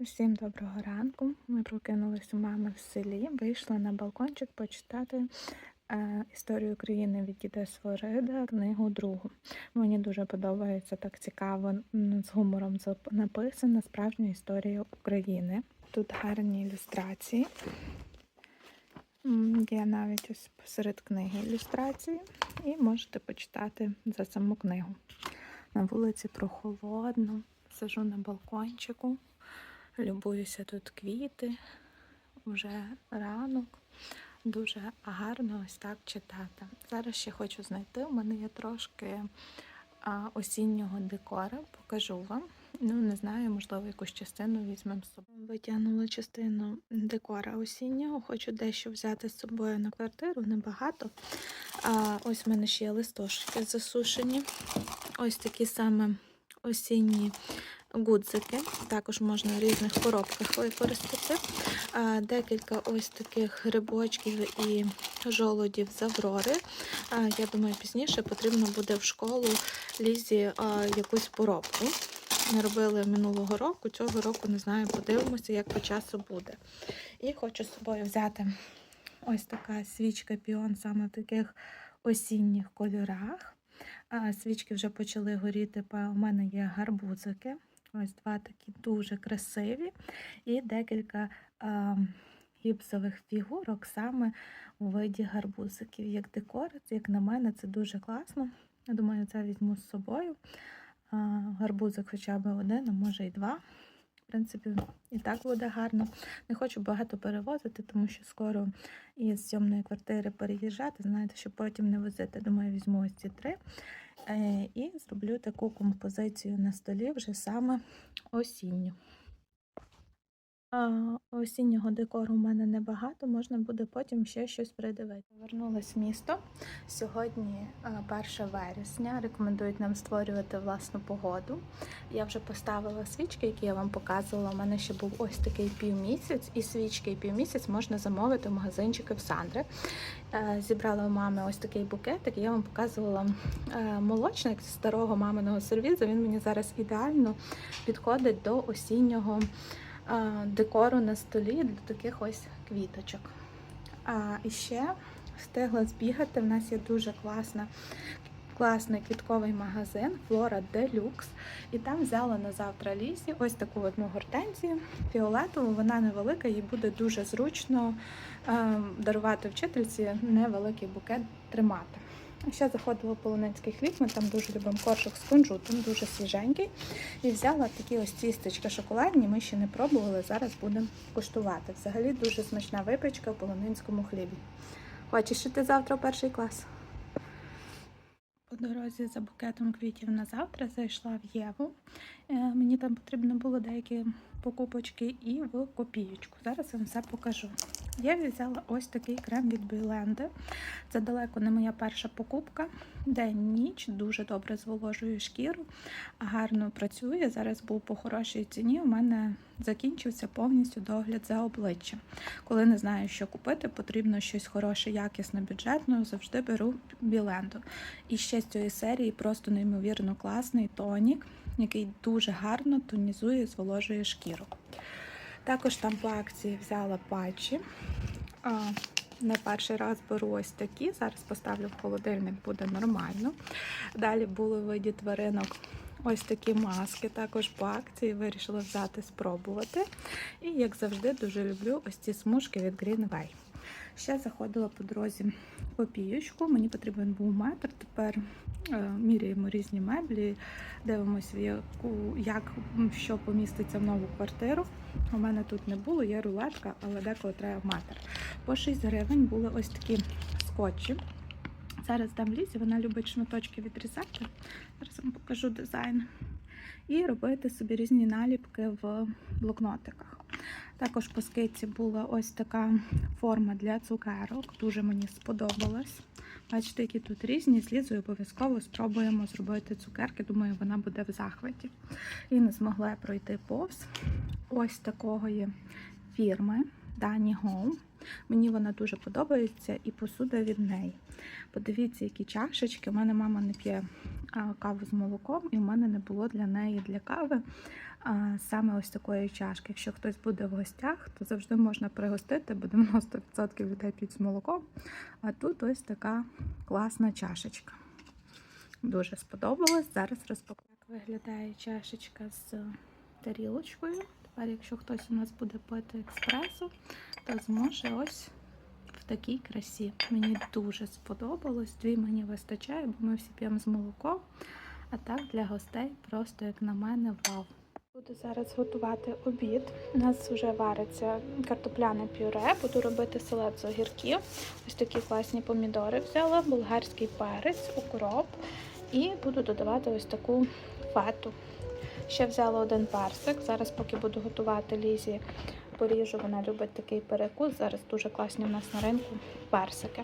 Всім доброго ранку. Ми прокинулись у мами в селі, вийшли на балкончик почитати е, історію України від діда Свирида, книгу другу. Мені дуже подобається так цікаво з гумором написана справжня історія України. Тут гарні ілюстрації. Є навіть ось посеред книги ілюстрації, і можете почитати за саму книгу. На вулиці прохолодно, сижу на балкончику. Любуюся тут квіти, вже ранок. Дуже гарно ось так читати. Зараз ще хочу знайти. У мене є трошки осіннього декора, покажу вам. Ну, не знаю, можливо, якусь частину візьмемо з собою. Витягнула частину декора осіннього. Хочу дещо взяти з собою на квартиру, небагато. А, ось в мене ще є листочки засушені. Ось такі саме осінні гудзики. Також можна в різних коробках використати. Декілька ось таких грибочків і жолудів з Аврори. Я думаю, пізніше потрібно буде в школу лізі якусь поробку. Ми робили минулого року, цього року не знаю, подивимося, як по часу буде. І хочу з собою взяти ось така свічка піон саме в таких осінніх кольорах. Свічки вже почали горіти, у мене є гарбузики. Ось два такі дуже красиві. І декілька а, гіпсових фігурок саме у виді гарбузиків. Як декор, як на мене, це дуже класно. Я думаю, це візьму з собою. А, гарбузик хоча б один, а може і два. В принципі, і так буде гарно. Не хочу багато перевозити, тому що скоро із зйомної квартири переїжджати, знаєте, щоб потім не возити. Думаю, візьму ось ці три. Е, І зроблю таку композицію на столі вже саме осінню. Осіннього декору у мене небагато, можна буде потім ще щось придивити. Повернулась в місто. Сьогодні 1 вересня. Рекомендують нам створювати власну погоду. Я вже поставила свічки, які я вам показувала. У мене ще був ось такий півмісяць, і свічки і півмісяць можна замовити в магазинчики в Сандри. Е, Зібрала у мами ось такий букетик. Я вам показувала е, молочник старого маминого сервізу. Він мені зараз ідеально підходить до осіннього декору на столі до таких ось квіточок. А ще встигла збігати. В нас є дуже класна. Класний квітковий магазин Flora Deluxe. І там взяла на завтра лісі ось таку одну гортензію фіолетову. Вона невелика, їй буде дуже зручно е, дарувати вчительці невеликий букет тримати. Ще заходила в Полонецький хліб, ми там дуже любимо коршок з кунжутом, дуже свіженький. І взяла такі ось тістечки шоколадні, ми ще не пробували, зараз будемо куштувати. Взагалі дуже смачна випічка в полонинському хлібі. Хочеш іти завтра в перший клас? По дорозі за букетом квітів на завтра зайшла в Єву. Е, Мені там потрібно було деякі покупочки і в копієчку. Зараз вам все покажу. Я взяла ось такий крем від Біленди. Це далеко не моя перша покупка. День-ніч дуже добре зволожує шкіру, гарно працює. Зараз був по хорошій ціні. У мене закінчився повністю догляд за обличчям. Коли не знаю, що купити, потрібно щось хороше, якісне, бюджетне, завжди беру біленду. І ще з цієї серії просто неймовірно класний тонік, який дуже гарно тонізує і зволожує шкіру. Також там по акції взяла патчі. А, Не перший раз беру ось такі. Зараз поставлю в холодильник, буде нормально. Далі були виді тваринок ось такі маски, також по акції. Вирішила взяти, спробувати. І, як завжди, дуже люблю ось ці смужки від Greenway. Ще заходила по дорозі в копієчку. Мені потрібен був метр. Тепер е, міряємо різні меблі, дивимося, як що поміститься в нову квартиру. У мене тут не було, є рулетка, але деколи треба метр. По 6 гривень були ось такі скотчі. Зараз дам лізі, вона любить шматочки відрізати. Зараз вам покажу дизайн. І робити собі різні наліпки в блокнотиках. Також по скидці була ось така форма для цукерок. Дуже мені сподобалась. Бачите, які тут різні. З Лізою обов'язково спробуємо зробити цукерки. Думаю, вона буде в захваті. І не змогла пройти повз ось такої фірми Дані Home. Мені вона дуже подобається і посуда від неї. Подивіться, які чашечки. У мене мама не п'є каву з молоком, і в мене не було для неї для кави саме ось такої чашки. Якщо хтось буде в гостях, то завжди можна пригостити, бо 90% людей п'ють з молоком. А тут ось така класна чашечка. Дуже сподобалось. Зараз розпакую. Виглядає чашечка з тарілочкою. Тепер, якщо хтось у нас буде пити експресо, то зможе ось такій красі. Мені дуже сподобалось. Дві мені вистачає, бо ми всі п'ємо з молоком. А так для гостей просто, як на мене, вау. Буду зараз готувати обід. У нас вже вариться картопляне пюре. Буду робити салат з огірків. Ось такі класні помідори взяла, болгарський перець, укроп. І буду додавати ось таку фету. Ще взяла один персик. Зараз, поки буду готувати лізі, поріжу. Вона любить такий перекус. Зараз дуже класні в нас на ринку персики.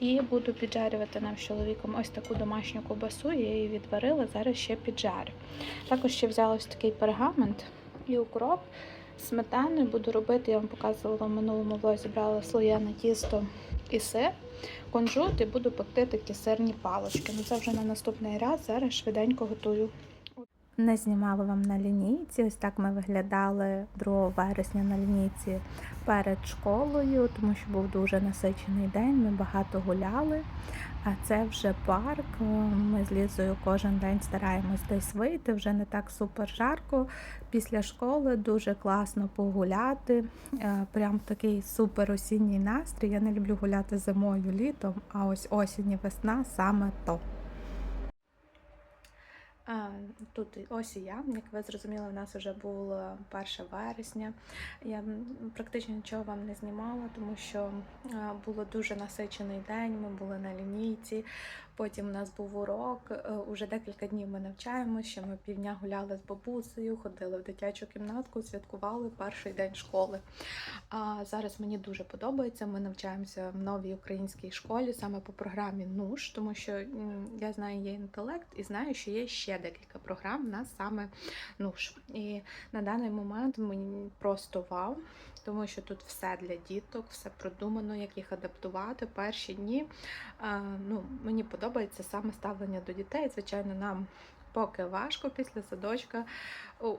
І буду піджарювати нам з чоловіком ось таку домашню ковбасу. Я її відварила, зараз ще піджарю. Також ще взяла ось такий пергамент і укроп. Сметани буду робити, я вам показувала в минулому влозі, брала слоєне тісто і сир, кунжут і буду пекти такі сирні палочки. Ну це вже на наступний раз. Зараз швиденько готую. Не знімала вам на лінійці. Ось так ми виглядали 2 вересня на лінійці перед школою, тому що був дуже насичений день. Ми багато гуляли. А це вже парк. Ми з Лізою кожен день стараємось десь вийти. Вже не так супер жарко. Після школи дуже класно погуляти. Е, Прям такий супер осінній настрій. Я не люблю гуляти зимою, літом, а ось осінь і весна саме то. Тут ось і я. Як ви зрозуміли, в нас вже було 1 вересня. Я практично нічого вам не знімала, тому що було дуже насичений день. Ми були на лінійці. Потім у нас був урок. е, Уже декілька днів ми навчаємося. Ще ми півдня гуляли з бабусею, ходили в дитячу кімнатку, святкували перший день школи. А зараз мені дуже подобається. Ми навчаємося в новій українській школі саме по програмі НУШ, тому що я знаю, є інтелект і знаю, що є ще декілька програм. У нас саме НУШ. І на даний момент мені просто вау. Тому що тут все для діток, все продумано, як їх адаптувати. Перші дні ну, мені подобається саме ставлення до дітей. Звичайно, нам поки важко після садочка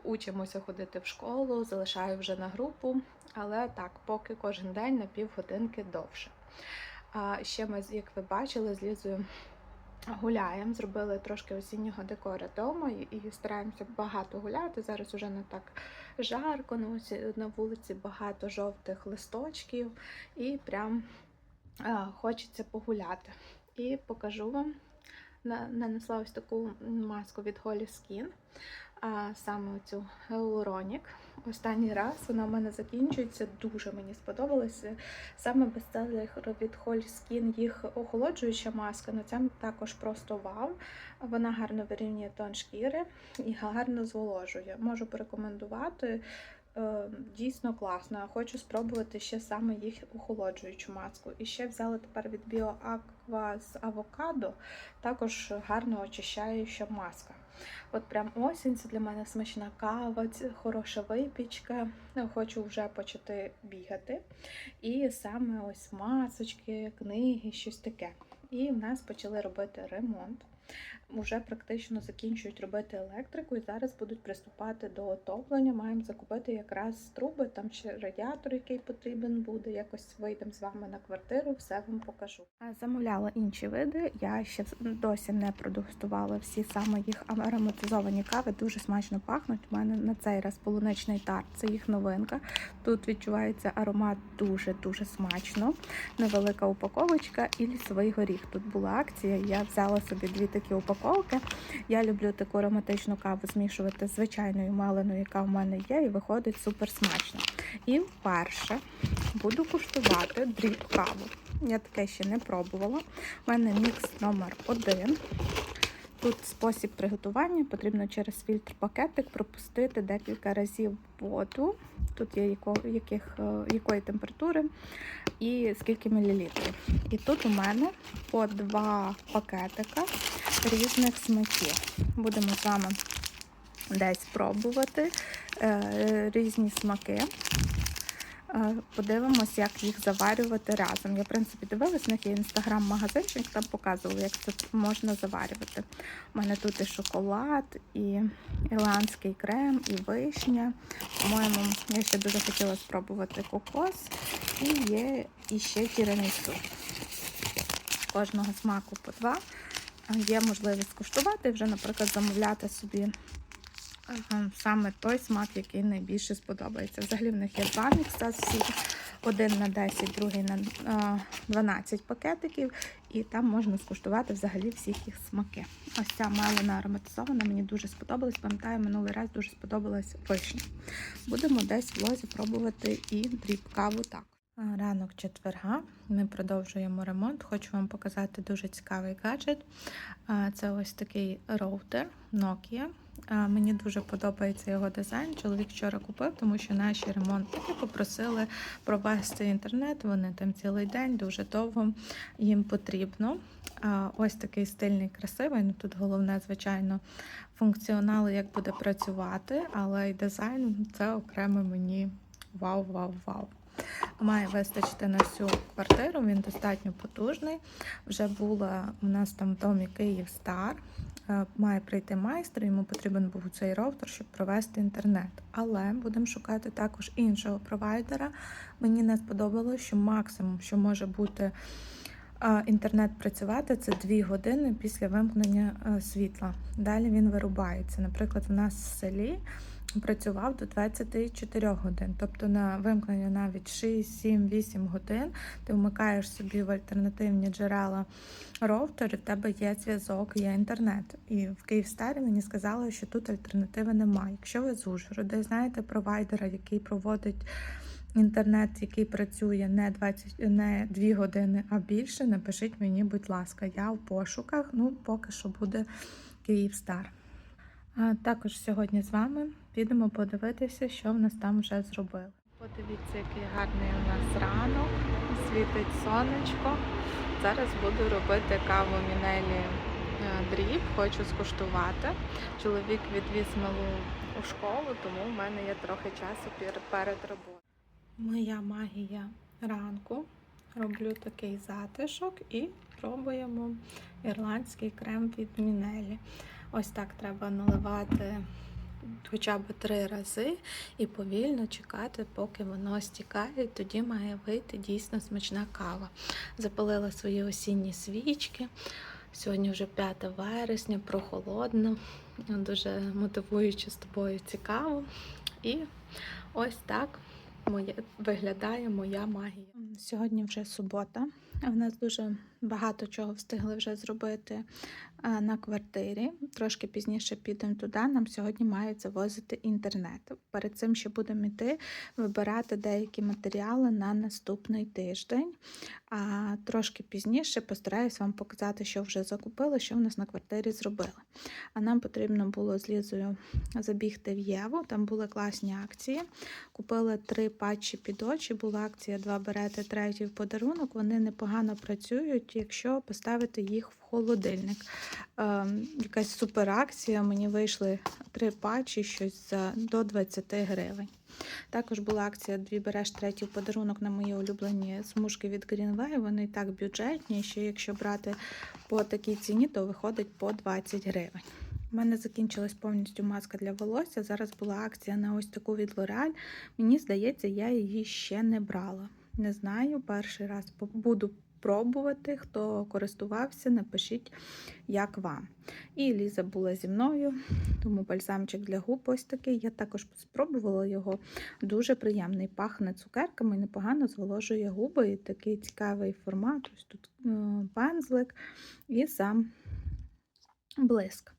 учимося ходити в школу, залишаю вже на групу, але так, поки кожен день на півгодинки довше. А ще ми, як ви бачили, з Лізою гуляємо, зробили трошки осіннього декора вдома і, стараємося багато гуляти. Зараз уже не так жарко, на вулиці, багато жовтих листочків, і прям хочеться погуляти. І покажу вам. Нанесла ось таку маску від Holy Skin, а саме цю Hyaluronic. Останній раз вона в мене закінчується. Дуже мені сподобалося. Саме бестселер від Holy Skin їх охолоджуюча маска. Ну це також просто вау. Вона гарно вирівнює тон шкіри і гарно зволожує. Можу порекомендувати. Е, Дійсно класно. Я Хочу спробувати ще саме їх охолоджуючу маску. І ще взяла тепер від BioAqua з авокадо, також гарно очищаюча маска. От прям осінь це для мене смачна кава, хороша випічка. Хочу вже почати бігати. І саме ось масочки, книги, щось таке. І в нас почали робити ремонт. Уже практично закінчують робити електрику і зараз будуть приступати до отоплення. Маємо закупити якраз труби, там ще радіатор, який потрібен буде. Якось вийдемо з вами на квартиру, все вам покажу. Замовляла інші види. Я ще досі не продегустувала всі саме їх ароматизовані кави. Дуже смачно пахнуть. У мене на цей раз полуничний тарт. Це їх новинка. Тут відчувається аромат дуже дуже смачно. Невелика упаковочка і лісовий горіх. Тут була акція. Я взяла собі дві такі упаковки. Я люблю таку ароматичну каву змішувати з звичайною меленою, яка в мене є, і виходить супер смачно. І вперше буду куштувати дріб каву. Я таке ще не пробувала. У мене мікс номер один. Тут спосіб приготування потрібно через фільтр пакетик пропустити декілька разів воду. Тут є яко, яких, е, якої температури і скільки мілілітрів. І тут у мене по два пакетика різних смаків. Будемо з вами десь пробувати е, різні смаки. Е, Подивимось, як їх заварювати разом. Я, в принципі, дивилась, в них інстаграм-магазинчик, там показували, як це можна заварювати. У мене тут і шоколад, і ірландський крем, і вишня. По-моєму, я ще дуже хотіла спробувати кокос. І є іще тірамісу. Кожного смаку по два. Є можливість скуштувати, вже, наприклад, замовляти собі саме той смак, який найбільше сподобається. Взагалі в них є два мікса всі. Один на 10, другий на 12 пакетиків, і там можна скуштувати взагалі всіх їх смаки. Ось ця мелена ароматизована, мені дуже сподобалась. Пам'ятаю, минулий раз дуже сподобалась вишня. Будемо десь в лозі пробувати і дріб каву так. Ранок четверга. Ми продовжуємо ремонт. Хочу вам показати дуже цікавий гаджет. Це ось такий роутер Nokia. Мені дуже подобається його дизайн. Чоловік вчора купив, тому що наші ремонтники попросили провести інтернет. Вони там цілий день, дуже довго їм потрібно. Ось такий стильний, красивий. Ну тут головне, звичайно, функціонал, як буде працювати, але й дизайн це окремо мені вау, вау, вау. Має вистачити на всю квартиру, він достатньо потужний. Вже була у нас там в домі Київ Стар. Е, Має прийти майстер, йому потрібен був цей роутер, щоб провести інтернет. Але будемо шукати також іншого провайдера. Мені не сподобалося, що максимум, що може бути е, інтернет працювати, це 2 години після вимкнення е, світла. Далі він вирубається. Наприклад, у нас в селі працював до 24 годин. Тобто на вимкнення навіть 6, 7, 8 годин ти вмикаєш собі в альтернативні джерела роутер, і в тебе є зв'язок, є інтернет. І в Київстарі мені сказали, що тут альтернативи немає. Якщо ви з Ужгорода знаєте провайдера, який проводить. Інтернет, який працює не 20, не 2 години, а більше, напишіть мені, будь ласка, я в пошуках. Ну, поки що буде Київстар. Також сьогодні з вами підемо подивитися, що в нас там вже зробили. Подивіться, який гарний у нас ранок, світить сонечко. Зараз буду робити каву Мінелі е, дріб, хочу скуштувати. Чоловік відвіз малу у школу, тому в мене є трохи часу перед роботою. Моя магія ранку. Роблю такий затишок і пробуємо ірландський крем від Мінелі. Ось так треба наливати хоча б три рази і повільно чекати, поки воно стікає. Тоді має вийти дійсно смачна кава. Запалила свої осінні свічки. Сьогодні вже 5 вересня, прохолодно, дуже мотивуюче з тобою цікаво. І ось так моє, виглядає моя магія. Сьогодні вже субота. У нас дуже багато чого встигли вже зробити на квартирі. Трошки пізніше підемо туди. Нам сьогодні мають завозити інтернет. Перед цим ще будемо йти вибирати деякі матеріали на наступний тиждень. А трошки пізніше постараюсь вам показати, що вже закупили, що в нас на квартирі зробили. А нам потрібно було з Лізою забігти в Єву. Там були класні акції. Купили три патчі під очі. Була акція два берете, третій в подарунок. Вони непогано працюють, якщо поставити їх в холодильник. Ем, якась суперакція. Мені вийшли три патчі, щось за до 20 гривень. Також була акція Дві береш третій подарунок на мої улюблені смужки від Greenway. Вони і так бюджетні. Ще якщо брати по такій ціні, то виходить по 20 гривень. У мене закінчилась повністю маска для волосся. Зараз була акція на ось таку від L'Oreal. Мені здається, я її ще не брала. Не знаю, перший раз буду пробувати. Хто користувався, напишіть, як вам. І Ліза була зі мною, тому бальзамчик для губ ось такий. Я також спробувала його. Дуже приємний, пахне цукерками, непогано зволожує губи. І такий цікавий формат. Ось тут е, пензлик і сам блиск.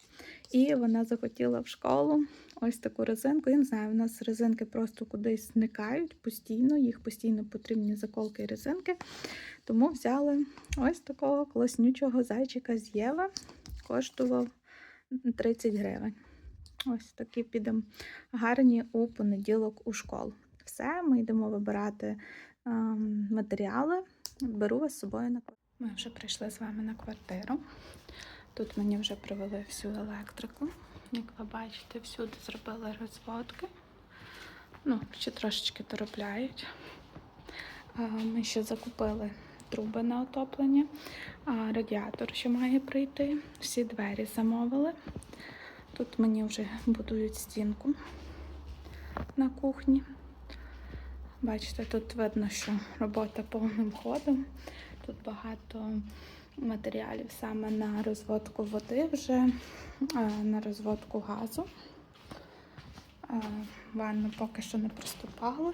І вона захотіла в школу ось таку резинку. Я не знаю, у нас резинки просто кудись зникають постійно, їх постійно потрібні заколки і резинки. Тому взяли ось такого класнючого зайчика з Єва. Коштував 30 гривень. Ось такі підемо гарні у понеділок у школу. Все, ми йдемо вибирати ем, матеріали. Беру вас з собою на квартиру. Ми вже прийшли з вами на квартиру. Тут мені вже привели всю електрику. Як ви бачите, всюди зробили розводки. Ну, ще трошечки доробляють. Ми ще закупили труби на отоплення, радіатор ще має прийти. Всі двері замовили. Тут мені вже будують стінку на кухні. Бачите, тут видно, що робота повним ходом. Тут багато матеріалів саме на розводку води вже, на розводку газу. Ванну поки що не приступали.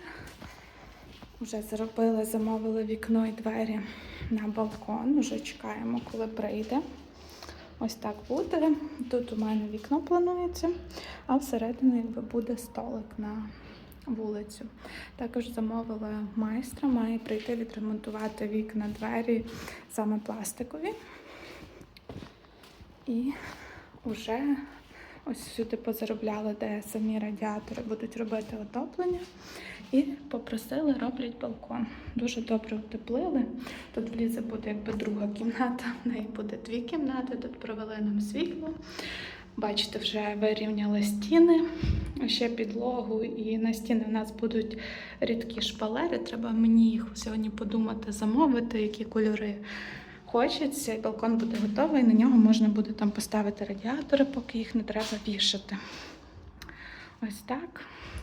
Вже зробили, замовили вікно і двері на балкон. Вже чекаємо, коли прийде. Ось так буде. Тут у мене вікно планується, а всередині якби буде столик на вулицю. Також замовила майстра, має прийти відремонтувати вікна, двері, саме пластикові. І вже ось сюди позаробляли, де самі радіатори будуть робити отоплення. І попросили, роблять балкон. Дуже добре утеплили. Тут влізе буде якби друга кімната, в неї буде дві кімнати, тут провели нам світло. Бачите, вже вирівняли стіни, ще підлогу, і на стіни в нас будуть рідкі шпалери. Треба мені їх сьогодні подумати, замовити, які кольори хочеться. І балкон буде готовий. На нього можна буде там поставити радіатори, поки їх не треба вішати. Ось так.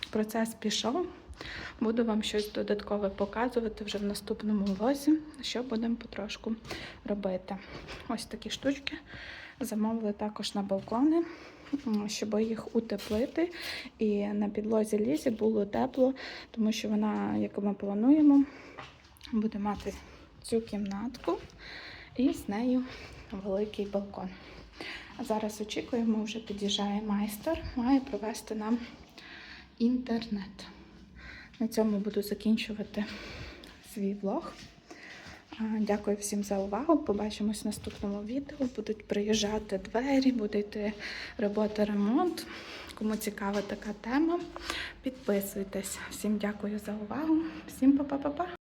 Процес пішов. Буду вам щось додаткове показувати вже в наступному влозі, що будемо потрошку робити. Ось такі штучки замовили також на балкони, щоб їх утеплити. І на підлозі лізі було тепло, тому що вона, як ми плануємо, буде мати цю кімнатку і з нею великий балкон. Зараз очікуємо, вже під'їжджає майстер, має провести нам інтернет. На цьому буду закінчувати свій влог. А, Дякую всім за увагу. Побачимось в наступному відео. Будуть приїжджати двері, буде йти робота ремонт. Кому цікава така тема, підписуйтесь. Всім дякую за увагу. Всім па-па-па-па.